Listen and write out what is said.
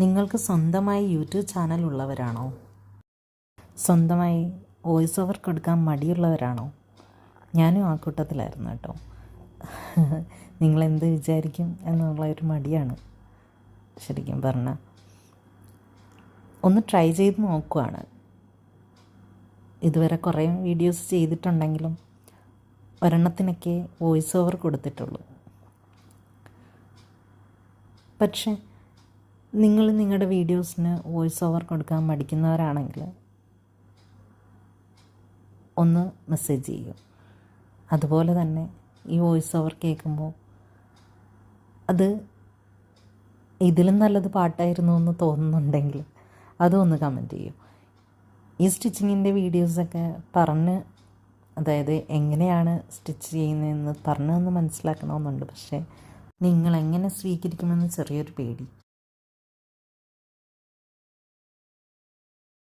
നിങ്ങൾക്ക് സ്വന്തമായി YouTube channel ഉള്ളവരാണോ? സ്വന്തമായി വോയിസ് ഓവർ കൊടുക്കാൻ മടിയുള്ളവരാണോ? ഞാനും ആ കൂട്ടത്തിലായിരുന്നു കേട്ടോ. നിങ്ങളെന്ത് വിചാരിക്കും എന്നുള്ള ഒരു മടിയാണ് ശരിക്കും പറഞ്ഞാൽ ഒന്ന് ട്രൈ ചെയ്ത് നോക്കുവാണ്. ഇതുവരെ കുറേ വീഡിയോസ് ചെയ്തിട്ടുണ്ടെങ്കിലും ഒരെണ്ണത്തിനൊക്കെ വോയിസ് ഓവർ കൊടുത്തിട്ടുള്ളൂ. പക്ഷേ നിങ്ങൾ നിങ്ങളുടെ വീഡിയോസിന് വോയിസ് ഓവർ കൊടുക്കാൻ മടിക്കുന്നവരാണെങ്കിൽ ഒന്ന് മെസ്സേജ് ചെയ്യൂ. അതുപോലെ തന്നെ ഈ വോയിസ് ഓവർ കേൾക്കുമ്പോൾ അത് ഇതിലും നല്ലത് പാട്ടായിരുന്നു എന്ന് തോന്നുന്നുണ്ടെങ്കിൽ അതൊന്ന് കമന്റ് ചെയ്യൂ. ഈ സ്റ്റിച്ചിങ്ങിന്റെ വീഡിയോസൊക്കെ പറഞ്ഞ് അതായത് എങ്ങനെയാണ് സ്റ്റിച്ച് ചെയ്യുന്നതെന്ന് പറഞ്ഞൊന്ന് മനസ്സിലാക്കണമെന്നുണ്ട്. പക്ഷേ നിങ്ങൾ എങ്ങനെ സ്വീകരിക്കുമെന്ന് ചെറിയൊരു പേടി.